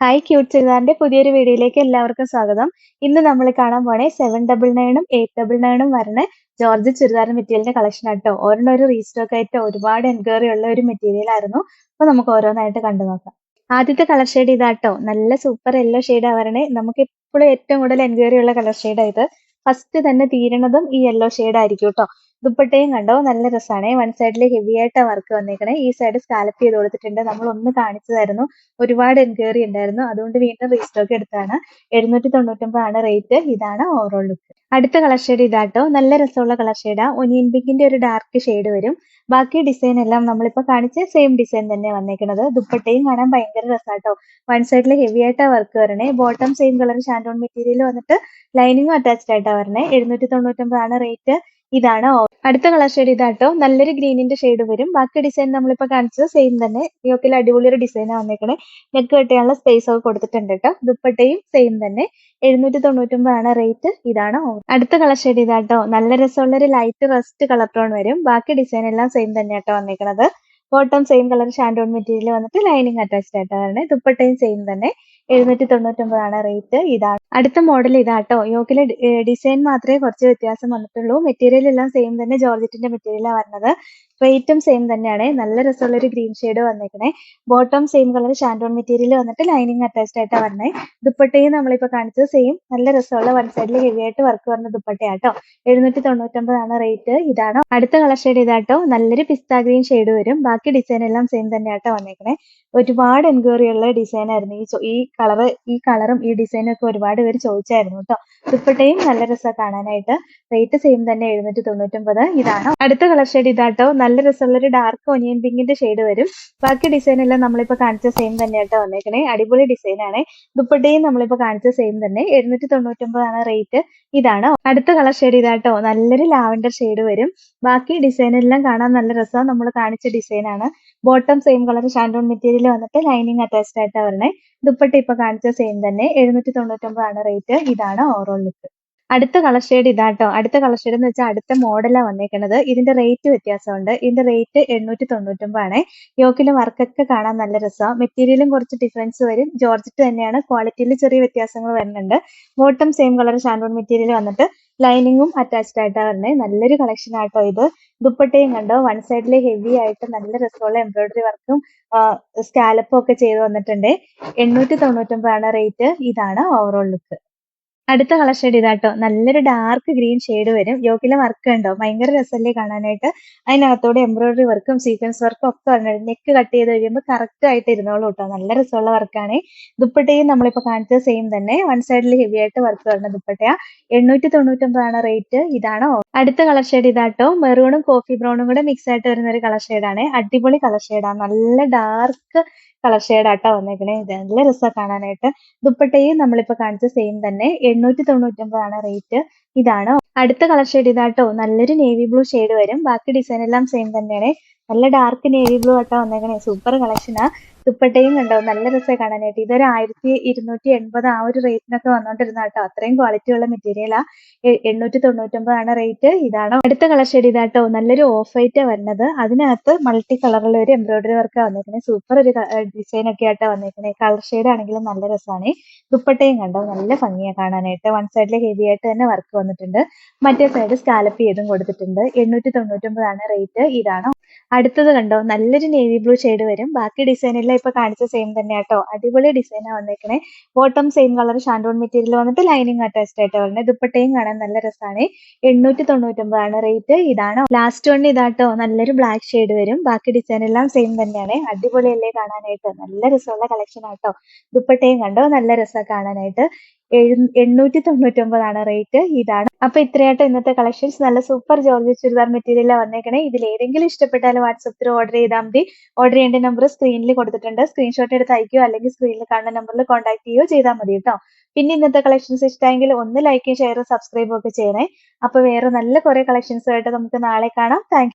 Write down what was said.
Hi cute ചുരിദാറിന്റെ പുതിയൊരു വീഡിയോയിലേക്ക് എല്ലാവർക്കും സ്വാഗതം. ഇന്ന് നമ്മൾ കാണാൻ പോണേ സെവൻ ഡബിൾ നയനും എയ്റ്റ് ഡബിൾ നയനും വരുന്ന ജോർജ് ചുരിദാർ മെറ്റീരിയലിന്റെ കളക്ഷൻ ആട്ടോ. ഒരെണ്ണം ഒരു റീസ്റ്റോക്ക് ആയിട്ട് ഒരുപാട് എൻക്വയറി ഉള്ള ഒരു മെറ്റീരിയൽ ആയിരുന്നു. അപ്പൊ നമുക്ക് ഓരോന്നായിട്ട് കണ്ടു നോക്കാം. ആദ്യത്തെ കളർ ഷെയ്ഡ് ഇതാട്ടോ. നല്ല സൂപ്പർ യെല്ലോ ഷെയ്ഡാ വരണേ. നമുക്ക് എപ്പോഴും ഏറ്റവും കൂടുതൽ എൻക്വയറി ഉള്ള കളർ ഷെയ്ഡാ ഇത്. ഫസ്റ്റ് തന്നെ തീരണതും ഈ യെല്ലോ ഷെയ്ഡ് ആയിരിക്കും കേട്ടോ ദുപ്പട്ടയും കണ്ടോ? നല്ല രസമാണ് വൺ സൈഡിൽ ഹെവി ആയിട്ട് വർക്ക് വന്നേക്കണേ. ഈ സൈഡ് സ്കാലപ്പ് ചെയ്ത് കൊടുത്തിട്ടുണ്ട്. നമ്മൾ ഒന്ന് കാണിച്ചതായിരുന്നു. ഒരുപാട് എൻക്വയറി ഉണ്ടായിരുന്നു. അതുകൊണ്ട് വീണ്ടും റീസ്റ്റോക്ക് എടുത്താണ്. എഴുന്നൂറ്റി തൊണ്ണൂറ്റൊമ്പതാണ് റേറ്റ് ഇതാണ് ഓവറോൾ ലുക്ക് അടുത്ത കളർ ഷെയ്ഡ് ഇതാട്ടോ. നല്ല രസമുള്ള കളർ ഷെയ്ഡാ ഒനിയൻ പിങ്കിന്റെ ഒരു ഡാർക്ക് ഷെയ്ഡ് വരും. ബാക്കി ഡിസൈൻ എല്ലാം നമ്മളിപ്പോ കാണിച്ച സെയിം ഡിസൈൻ തന്നെ വന്നേക്കുന്നത് ദുപ്പട്ടയും കാണാൻ ഭയങ്കര രസാട്ടോ. വൺ സൈഡിൽ ഹെവി ആയിട്ടാ വർക്ക് വരണേ. ബോട്ടം സെയിം കളർ ഷാൻഡോൺ മെറ്റീരിയൽ വന്നിട്ട് ലൈനിങ്ങും അറ്റാച്ച്ഡ് ആയിട്ടാ വരണേ. എഴുന്നൂറ്റി തൊണ്ണൂറ്റൊമ്പതാണ് റേറ്റ് ഇതാണ് അടുത്ത കളർ ഷെയ്ഡ് ഇതാട്ടോ. നല്ലൊരു ഗ്രീനിന്റെ ഷെയ്ഡ് വരും. ബാക്കി ഡിസൈൻ നമ്മളിപ്പോ കാണിച്ചത് സെയിം തന്നെ. യോക്കിൽ അടിപൊളി ഒരു ഡിസൈൻ വന്നേക്കണേ. നെക്ക് കെട്ടിയാനുള്ള സ്പേസ് ഒക്കെ കൊടുത്തിട്ടുണ്ട് കേട്ടോ. ദുപ്പട്ടയും സെയിം തന്നെ. എഴുന്നൂറ്റി തൊണ്ണൂറ്റൊമ്പതാണ് റേറ്റ് ഇതാണ് അടുത്ത കളർ ഷെയ്ഡ് ഇതാട്ടോ. നല്ല രസമുള്ള ഒരു ലൈറ്റ് റസ്റ്റ് കളർ ടോൺ വരും. ബാക്കി ഡിസൈൻ എല്ലാം സെയിം തന്നെയാട്ടോ വന്നേക്കണത്. ബോട്ടം സെയിം കളർ ഷാൻഡോൺ മെറ്റീരിയൽ വന്നിട്ട് ലൈനിങ് അറ്റാച്ച്ഡ് ആയിട്ടാണ്. ദുപ്പട്ടയും സെയിം തന്നെ. എഴുന്നൂറ്റി തൊണ്ണൂറ്റൊമ്പതാണ് റേറ്റ് ഇതാണ് അടുത്ത മോഡൽ ഇതാട്ടോ. യോക്കിലെ ഡിസൈൻ മാത്രമേ കുറച്ച് വ്യത്യാസം വന്നിട്ടുള്ളൂ. മെറ്റീരിയൽ എല്ലാം സെയിം തന്നെ. ജോർജറ്റിന്റെ മെറ്റീരിയലാണ് വരുന്നത്. റേറ്റും സെയിം തന്നെയാണ്. നല്ല രസമുള്ള ഒരു ഗ്രീൻ ഷെയ്ഡ് വന്നേക്കണേ. ബോട്ടം സെയിം കളർ ഷാൻഡോൺ മെറ്റീരിയൽ വന്നിട്ട് ലൈനിങ് അറ്റാച്ച്ഡ് ആയിട്ടാണ് വരണേ ദുപ്പട്ടയും നമ്മളിപ്പോ കാണിച്ചത് സെയിം നല്ല രസമുള്ള വൺ സൈഡിൽ ഹെവി ആയിട്ട് വർക്ക് വരുന്ന ദുപ്പട്ടയാട്ടോ. എഴുന്നൂറ്റി തൊണ്ണൂറ്റൊമ്പതാണ് റേറ്റ് ഇതാണ്. അടുത്ത കളർ ഷെയ്ഡ് ഇതാട്ടോ. നല്ലൊരു പിസ്ത ഗ്രീൻ ഷെയ്ഡ് വരും. ബാക്കി ഡിസൈൻ എല്ലാം സെയിം തന്നെയാട്ടോ വന്നേക്കണേ. ഒരുപാട് എൻക്വയറി ഉള്ള ഡിസൈൻ ആയിരുന്നു. ഈ ഈ കളർ ഈ കളറും ഈ ഡിസൈനും ഒക്കെ ഒരുപാട് പേര് ചോദിച്ചായിരുന്നു കേട്ടോ ദുപ്പട്ടയും നല്ല രസമാണ് കാണാനായിട്ട്. റേറ്റ് സെയിം തന്നെ എഴുന്നൂറ്റി തൊണ്ണൂറ്റൊമ്പത് ഇതാണ്. അടുത്ത കളർ ഷെയ്ഡ് ഇതാട്ടോ. നല്ല രസമുള്ള ഒരു ഡാർക്ക് ഒനിയൻ പിങ്കിന്റെ ഷെയ്ഡ് വരും. ബാക്കി ഡിസൈൻ എല്ലാം നമ്മളിപ്പോ കാണിച്ച സെയിം തന്നെ തന്നെയാട്ടോ വന്നേക്കണേ. അടിപൊളി ഡിസൈൻ ആണ്. ദുപ്പട്ടയും നമ്മളിപ്പോ കാണിച്ച സെയിം തന്നെ. എഴുന്നൂറ്റി തൊണ്ണൂറ്റൊമ്പതാണ് റേറ്റ് ഇതാണ്. അടുത്ത കളർ ഷെയ്ഡ് ഇതാട്ടോ. നല്ലൊരു ലാവൻഡർ ഷെയ്ഡ് വരും. ബാക്കി ഡിസൈൻ എല്ലാം കാണാൻ നല്ല രസമാണ് നമ്മൾ കാണിച്ച ഡിസൈൻ ആണ്. ബോട്ടം സെയിം കളർ ഷാൻഡോൺ മെറ്റീരിയൽ വന്നിട്ട് ലൈനിങ് അറ്റാച്ച്ഡ് ആയിട്ടാണ് വരണേ. ദുപ്പട്ട ഇപ്പൊ കാണിച്ച സെയിം തന്നെ. എഴുന്നൂറ്റി തൊണ്ണൂറ്റൊമ്പതാണ് റേറ്റ് ഇതാണ് ഓവറോൾ ലുക്ക് അടുത്ത കളർ ഷെയ്ഡ് ഇതാട്ടോ. അടുത്ത കളർ ഷെയ്ഡ് എന്ന് വെച്ചാൽ അടുത്ത മോഡലാണ് വന്നേക്കുന്നത് ഇതിന്റെ റേറ്റ് വ്യത്യാസമുണ്ട്. ഇതിന്റെ റേറ്റ് എണ്ണൂറ്റി തൊണ്ണൂറ്റൊമ്പതാണ് യോക്കിലെ വർക്കൊക്കെ കാണാൻ നല്ല രസമാണ് മെറ്റീരിയലും കുറച്ച് ഡിഫറൻസ് വരും. ജോർജറ്റ് തന്നെയാണ്. ക്വാളിറ്റിയിൽ ചെറിയ വ്യത്യാസങ്ങൾ വരുന്നുണ്ട്. ബോട്ടം സെയിം കളർ ഷാൻഡോൺ മെറ്റീരിയൽ വന്നിട്ട് ലൈനിങ്ങും അറ്റാച്ച്ഡ് ആയിട്ടാണ് വരുന്നത് നല്ലൊരു കളക്ഷൻ ആട്ടോ ഇത്. ദുപ്പട്ടയും കണ്ടോ? വൺ സൈഡിൽ ഹെവി ആയിട്ട് നല്ല രസമുള്ള എംബ്രോയിഡറി വർക്കും സ്കാലപ്പും ഒക്കെ ചെയ്ത് വന്നിട്ടുണ്ട്. എണ്ണൂറ്റി തൊണ്ണൂറ്റൊമ്പതാണ് റേറ്റ് ഇതാണ് ഓവറോൾ ലുക്ക് അടുത്ത കളർ ഷെയ്ഡ് ഇതാട്ടോ. നല്ലൊരു ഡാർക്ക് ഗ്രീൻ ഷെയ്ഡ് വരും. യോക്കിലെ വർക്ക് ഉണ്ടോ ഭയങ്കര രസമല്ലേ കാണാനായിട്ട്. അതിനകത്തോടെ എംബ്രോയിഡറി വർക്കും സീക്വൻസ് വർക്കും ഒക്കെ വന്നിട്ട് നെക്ക് കട്ട് ചെയ്ത് കഴിയുമ്പോൾ കറക്റ്റ് ആയിട്ട് ഇരുന്നോളൂ കേട്ടോ നല്ല രസമുള്ള വർക്കാണ് ദുപ്പട്ടയും നമ്മളിപ്പോൾ കാണിച്ചത് സെയിം തന്നെ. വൺ സൈഡിൽ ഹെവി ആയിട്ട് വർക്ക് വരുന്ന ദുപ്പട്ടയാ. എണ്ണൂറ്റി തൊണ്ണൂറ്റൊമ്പതാണ് റേറ്റ് ഇതാണ്? അടുത്ത കളർ ഷെയ്ഡ് ഇതാട്ടോ. മെറൂണും കോഫി ബ്രൗണും കൂടെ മിക്സ് ആയിട്ട് വരുന്ന ഒരു കളർ ഷെയ്ഡാണ് അടിപൊളി കളർ ഷെയ്ഡാണ് നല്ല ഡാർക്ക് കളർ ഷെയ്ഡ് ആട്ടോ വന്നേക്കണേ. ഇത് നല്ല രസമാണ് കാണാനായിട്ട്. ദുപ്പട്ടയും നമ്മളിപ്പോ കാണിച്ച സെയിം തന്നെ. എണ്ണൂറ്റി തൊണ്ണൂറ്റൊമ്പതാണ് റേറ്റ് ഇതാണ്. അടുത്ത കളർ ഷെയ്ഡ് ഇതാട്ടോ. നല്ലൊരു നേവി ബ്ലൂ ഷെയ്ഡ് വരും. ബാക്കി ഡിസൈൻ എല്ലാം സെയിം തന്നെയാണ്. നല്ല ഡാർക്ക് നേവി ബ്ലൂ ആട്ടോ വന്നേക്കണേ. സൂപ്പർ കളക്ഷനാ ദുപ്പട്ടയും കണ്ടോ? നല്ല രസമായി കാണാനായിട്ട്. ഇതൊരു ആയിരത്തി ഇരുന്നൂറ്റി എൺപത് ആ ഒരു റേറ്റിനൊക്കെ വന്നോണ്ടിരുന്ന കേട്ടോ. അത്രയും ക്വാളിറ്റി ഉള്ള മെറ്റീരിയലാ എണ്ണൂറ്റി തൊണ്ണൂറ്റൊമ്പതാണ് റേറ്റ് ഇതാണ്. അടുത്ത കളർ ഷെയ്ഡ് ഇതാട്ടോ. നല്ലൊരു ഓഫ് വൈറ്റ് വരുന്നത്. അതിനകത്ത് മൾട്ടി കളറുള്ള ഒരു എംബ്രോയിഡറി വർക്ക് വന്നേക്കണേ. സൂപ്പർ ഒരു ഡിസൈൻ ഒക്കെ ആയിട്ടാ വന്നേക്കണേ. കളർ ഷെയ്ഡ് ആണെങ്കിലും നല്ല രസമാണ്. ദുപ്പട്ടയും കണ്ടോ? നല്ല ഭംഗിയാ കാണാനായിട്ട്. വൺ സൈഡിൽ ഹെവി ആയിട്ട് തന്നെ വർക്ക് വന്നിട്ടുണ്ട്. മറ്റേ സൈഡ് സ്കാലപ്പ് ചെയ്തും കൊടുത്തിട്ടുണ്ട്. എണ്ണൂറ്റി തൊണ്ണൂറ്റൊമ്പതാണ് റേറ്റ് ഇതാണ്. അടുത്തത് കണ്ടോ? നല്ലൊരു നേവി ബ്ലൂ ഷെയ്ഡ് വരും. ബാക്കി ഡിസൈൻ എല്ലാം ഇപ്പൊ കാണിച്ച സെയിം തന്നെ കേട്ടോ അടിപൊളി ഡിസൈനാ വന്നേക്കണേ. ബോട്ടം സെയിം കളർ ഷാൻഡോൺ മെറ്റീരിയൽ വന്നിട്ട് ലൈനിങ് അറ്റാച്ച്ഡ് ആയിട്ട് വരുന്നത് ദുപ്പട്ടയും കാണാൻ നല്ല രസമാണ് എണ്ണൂറ്റി തൊണ്ണൂറ്റൊമ്പതാണ് റേറ്റ് ഇതാണ് ലാസ്റ്റ് വൺ ഇതാട്ടോ. നല്ലൊരു ബ്ലാക്ക് ഷെയ്ഡ് വരും. ബാക്കി ഡിസൈൻ എല്ലാം സെയിം തന്നെയാണ്. അടിപൊളിയല്ലേ കാണാനായിട്ട്? നല്ല രസമുള്ള കളക്ഷൻ ആട്ടോ. ദുപ്പട്ടയും കണ്ടോ? നല്ല രസമാണ് കാണാനായിട്ട്. എണ്ണൂറ്റി തൊണ്ണൂറ്റൊമ്പതാണ് റേറ്റ്. ഇതാണ്. അപ്പൊ ഇത്രയായിട്ട് ഇന്നത്തെ കളക്ഷൻസ്. നല്ല സൂപ്പർ ജോർജ് ചുരിദാർ മെറ്റീരിയലാണ് വന്നേക്കണേ. ഇതിൽ ഏതെങ്കിലും ഇഷ്ടപ്പെട്ടാൽ വാട്സപ്പിൽ ഓർഡർ ചെയ്താൽ മതി. ഓർഡർ ചെയ്യേണ്ട നമ്പർ സ്ക്രീനിൽ കൊടുത്തിട്ടുണ്ട്. സ്ക്രീൻഷോട്ട് എടുത്ത് അയക്കുകയോ അല്ലെങ്കിൽ സ്ക്രീനിൽ കാണുന്ന നമ്പറിൽ കോൺടാക്ട് ചെയ്യുകയോ ചെയ്താൽ മതി കേട്ടോ പിന്നെ ഇന്നത്തെ കളക്ഷൻസ് ഇഷ്ടമെങ്കിൽ ഒന്ന് ലൈക്കും ഷെയറും സബ്സ്ക്രൈബും ഒക്കെ ചെയ്യണേ. അപ്പൊ വേറെ നല്ല കുറെ കളക്ഷൻസ് ആയിട്ട് നമുക്ക് നാളെ കാണാം. താങ്ക്